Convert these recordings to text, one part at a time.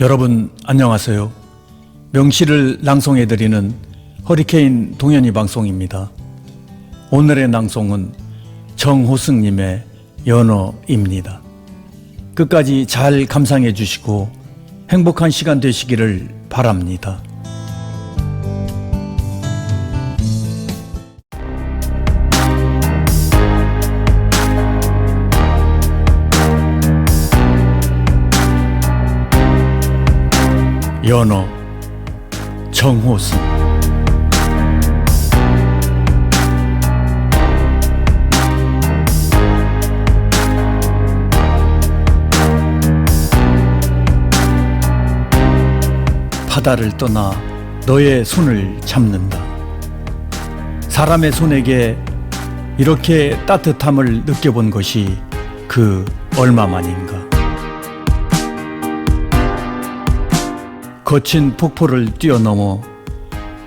여러분 안녕하세요. 명시를 낭송해 드리는 허리케인 동현이 방송입니다. 오늘의 낭송은 정호승 님의 연어입니다. 끝까지 잘 감상해 주시고 행복한 시간 되시기를 바랍니다. 연어 정호승 바다를 떠나 너의 손을 잡는다. 사람의 손에게 이렇게 따뜻함을 느껴본 것이 그 얼마만인가. 거친 폭포를 뛰어넘어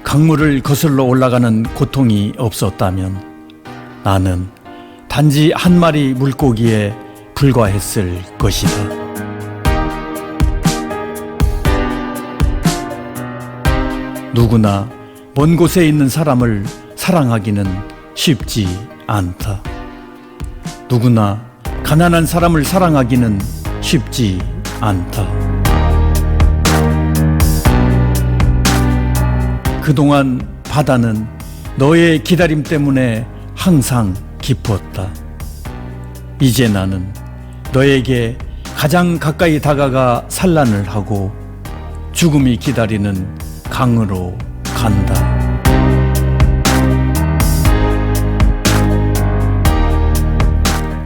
강물을 거슬러 올라가는 고통이 없었다면 나는 단지 한 마리 물고기에 불과했을 것이다. 누구나 먼 곳에 있는 사람을 사랑하기는 쉽지 않다. 누구나 가난한 사람을 사랑하기는 쉽지 않다. 그동안 바다는 너의 기다림 때문에 항상 기뻤다. 이제 나는 너에게 가장 가까이 다가가 산란을 하고 죽음이 기다리는 강으로 간다.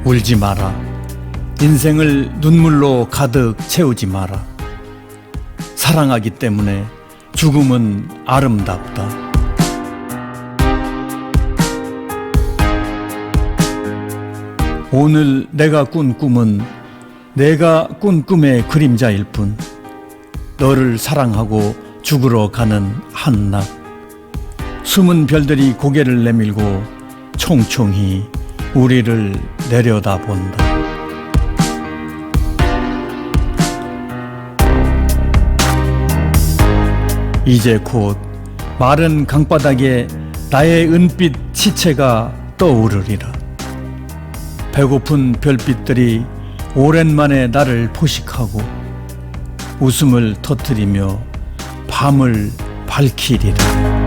울지 마라. 인생을 눈물로 가득 채우지 마라. 사랑하기 때문에 죽음은 아름답다. 오늘 내가 꾼 꿈은 내가 꾼 꿈의 그림자일 뿐. 너를 사랑하고 죽으러 가는 한낮. 숨은 별들이 고개를 내밀고 총총히 우리를 내려다본다. 이제 곧 마른 강바닥에 나의 은빛 시체가 떠오르리라. 배고픈 별빛들이 오랜만에 나를 포식하고 웃음을 터뜨리며 밤을 밝히리라.